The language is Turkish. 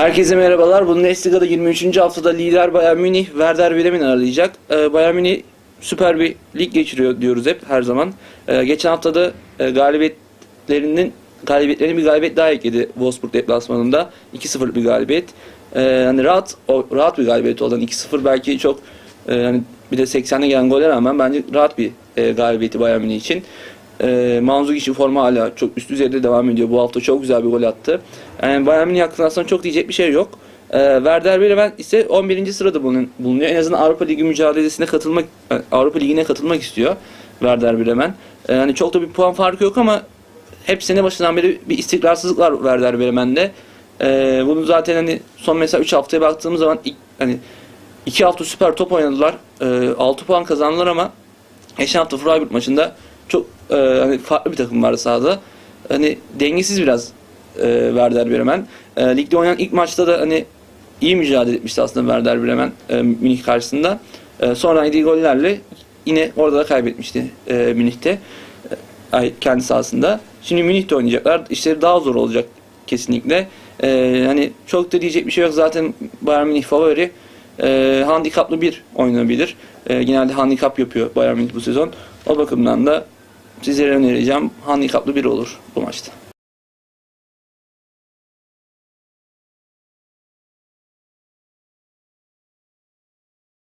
Herkese merhabalar. Bundesliga'da 23. haftada lider Bayern Münih Werder Bremen ağırlayacak. Ee, Bayern Münih süper bir lig geçiriyor diyoruz hep her zaman. Ee, geçen haftada e, galibiyetlerinin galibiyetlerine bir galibiyet daha ekledi Wolfsburg deplasmanında. 2-0 bir galibiyet. Ee, hani rahat o, rahat bir galibiyet olan 2-0 belki çok e, hani bir de 80'e gelen gole rağmen bence rahat bir e, galibiyeti Bayern Münih için. E, Manzukic forma hala çok üst düzeyde devam ediyor. Bu hafta çok güzel bir gol attı. Yani Bayern Münih hakkında aslında çok diyecek bir şey yok. E, Werder Bremen ise 11. sırada bulun- bulunuyor. En azından Avrupa Ligi mücadelesine katılmak e, Avrupa Ligi'ne katılmak istiyor Werder Bremen. E, hani çok da bir puan farkı yok ama hep sene başından beri bir istikrarsızlık var Werder Bremen'de. E, bunu zaten hani son mesela 3 haftaya baktığımız zaman hani 2 hafta süper top oynadılar. E, 6 puan kazandılar ama geçen hafta Freiburg maçında çok e, hani farklı bir takım vardı sahada. Hani dengesiz biraz e, Werder Bremen. E, ligde oynanan ilk maçta da hani iyi mücadele etmişti aslında Werder Bremen e, Münih karşısında. E, sonra yediği gollerle yine orada da kaybetmişti e, Münih'te. E, kendi sahasında. Şimdi Münih'te oynayacaklar. İşleri daha zor olacak kesinlikle. E, hani çok da diyecek bir şey yok. Zaten Bayern Münih favori. E, handikaplı bir oynanabilir. E, genelde handikap yapıyor Bayern Münih bu sezon. O bakımdan da sizlere önereceğim handikaplı biri olur bu maçta.